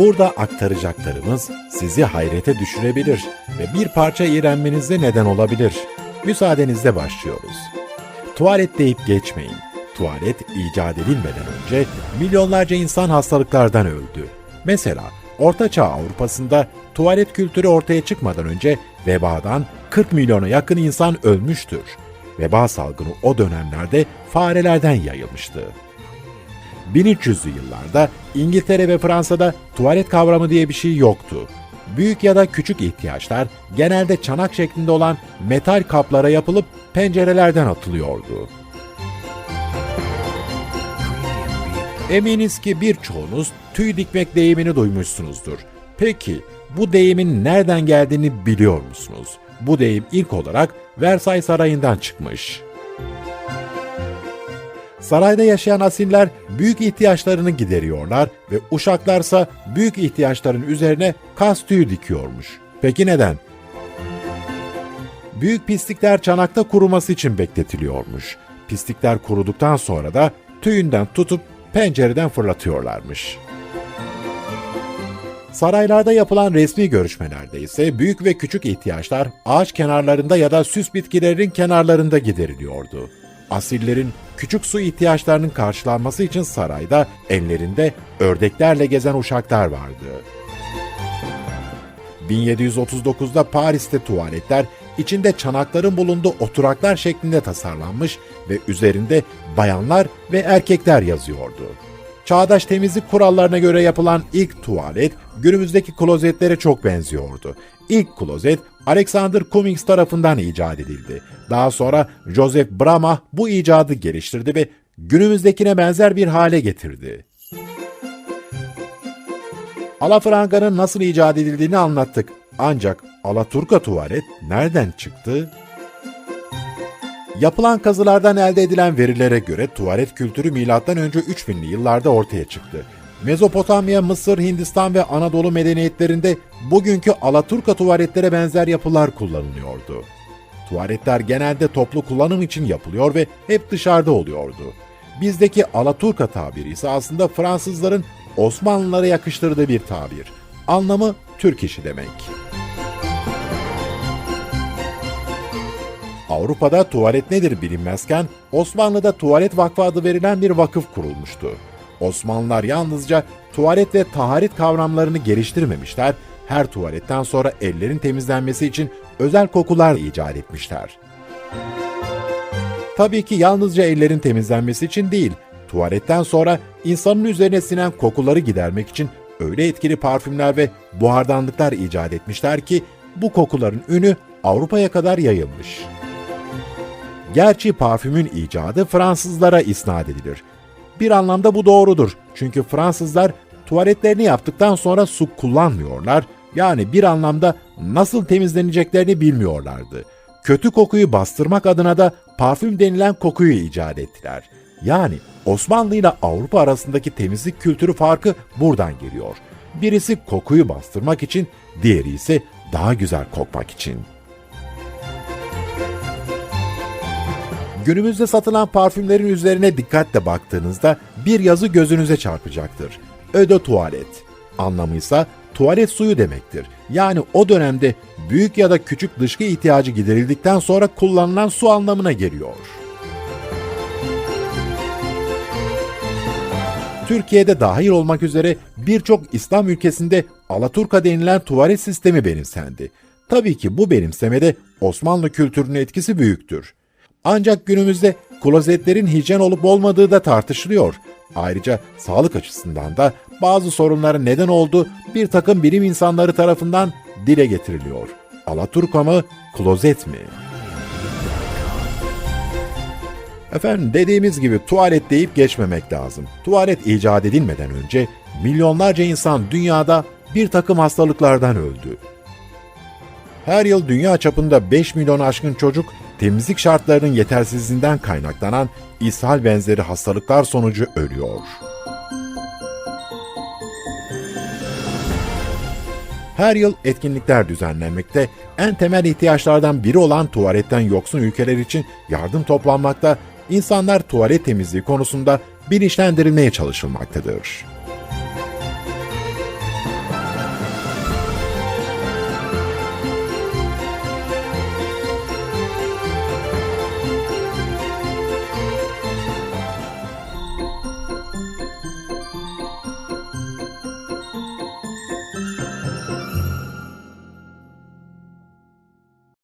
Burada aktaracaklarımız sizi hayrete düşürebilir ve bir parça iğrenmenize neden olabilir. Müsaadenizle başlıyoruz. Tuvalet deyip geçmeyin. Tuvalet icat edilmeden önce milyonlarca insan hastalıklardan öldü. Mesela Orta Çağ Avrupa'sında tuvalet kültürü ortaya çıkmadan önce vebadan 40 milyona yakın insan ölmüştür. Veba salgını o dönemlerde farelerden yayılmıştı. 1300'lü yıllarda İngiltere ve Fransa'da tuvalet kavramı diye bir şey yoktu. Büyük ya da küçük ihtiyaçlar genelde çanak şeklinde olan metal kaplara yapılıp pencerelerden atılıyordu. Eminiz ki birçoğunuz tüy dikmek deyimini duymuşsunuzdur. Peki bu deyimin nereden geldiğini biliyor musunuz? Bu deyim ilk olarak Versay Sarayı'ndan çıkmış. Sarayda yaşayan asiller büyük ihtiyaçlarını gideriyorlar ve uşaklarsa büyük ihtiyaçların üzerine kas tüyü dikiyormuş. Peki neden? Büyük pislikler çanakta kuruması için bekletiliyormuş. Pislikler kuruduktan sonra da tüyünden tutup pencereden fırlatıyorlarmış. Saraylarda yapılan resmi görüşmelerde ise büyük ve küçük ihtiyaçlar ağaç kenarlarında ya da süs bitkilerin kenarlarında gideriliyordu. Asillerin küçük su ihtiyaçlarının karşılanması için sarayda ellerinde ördeklerle gezen uşaklar vardı. 1739'da Paris'te tuvaletler içinde çanakların bulunduğu oturaklar şeklinde tasarlanmış ve üzerinde bayanlar ve erkekler yazıyordu. Çağdaş temizlik kurallarına göre yapılan ilk tuvalet günümüzdeki klozetlere çok benziyordu. İlk klozet Alexander Cummings tarafından icat edildi. Daha sonra Joseph Bramah bu icadı geliştirdi ve günümüzdekine benzer bir hale getirdi. Alafranganın nasıl icat edildiğini anlattık. Ancak Alaturka tuvalet nereden çıktı? Yapılan kazılardan elde edilen verilere göre tuvalet kültürü M.Ö. 3000'li yıllarda ortaya çıktı. Mezopotamya, Mısır, Hindistan ve Anadolu medeniyetlerinde bugünkü Alaturka tuvaletlere benzer yapılar kullanılıyordu. Tuvaletler genelde toplu kullanım için yapılıyor ve hep dışarıda oluyordu. Bizdeki Alaturka tabiri ise aslında Fransızların Osmanlılara yakıştırdığı bir tabir. Anlamı Türk işi demek. Avrupa'da tuvalet nedir bilinmezken Osmanlı'da tuvalet vakfı adı verilen bir vakıf kurulmuştu. Osmanlılar yalnızca tuvalet ve taharet kavramlarını geliştirmemişler, her tuvaletten sonra ellerin temizlenmesi için özel kokular icat etmişler. Tabii ki yalnızca ellerin temizlenmesi için değil, tuvaletten sonra insanın üzerine sinen kokuları gidermek için öyle etkili parfümler ve buhardanlıklar icat etmişler ki bu kokuların ünü Avrupa'ya kadar yayılmış. Gerçi parfümün icadı Fransızlara isnat edilir. Bir anlamda bu doğrudur. Çünkü Fransızlar tuvaletlerini yaptıktan sonra su kullanmıyorlar. Yani bir anlamda nasıl temizleneceklerini bilmiyorlardı. Kötü kokuyu bastırmak adına da parfüm denilen kokuyu icat ettiler. Yani Osmanlı ile Avrupa arasındaki temizlik kültürü farkı buradan geliyor. Birisi kokuyu bastırmak için, diğeri ise daha güzel kokmak için. Günümüzde satılan parfümlerin üzerine dikkatle baktığınızda bir yazı gözünüze çarpacaktır. Öde tuvalet. Anlamı ise tuvalet suyu demektir. Yani o dönemde büyük ya da küçük dışkı ihtiyacı giderildikten sonra kullanılan su anlamına geliyor. Türkiye'de dahil olmak üzere birçok İslam ülkesinde Alaturka denilen tuvalet sistemi benimsendi. Tabii ki bu benimsemede Osmanlı kültürünün etkisi büyüktür. Ancak günümüzde klozetlerin hijyen olup olmadığı da tartışılıyor. Ayrıca sağlık açısından da bazı sorunların neden olduğu bir takım bilim insanları tarafından dile getiriliyor. Alaturka mı, klozet mi? Efendim dediğimiz gibi tuvalet deyip geçmemek lazım. Tuvalet icat edilmeden önce milyonlarca insan dünyada bir takım hastalıklardan öldü. Her yıl dünya çapında 5 milyon aşkın çocuk temizlik şartlarının yetersizliğinden kaynaklanan ishal benzeri hastalıklar sonucu ölüyor. Her yıl etkinlikler düzenlenmekte, en temel ihtiyaçlardan biri olan tuvaletten yoksun ülkeler için yardım toplanmakta, insanlar tuvalet temizliği konusunda bilinçlendirilmeye çalışılmaktadır.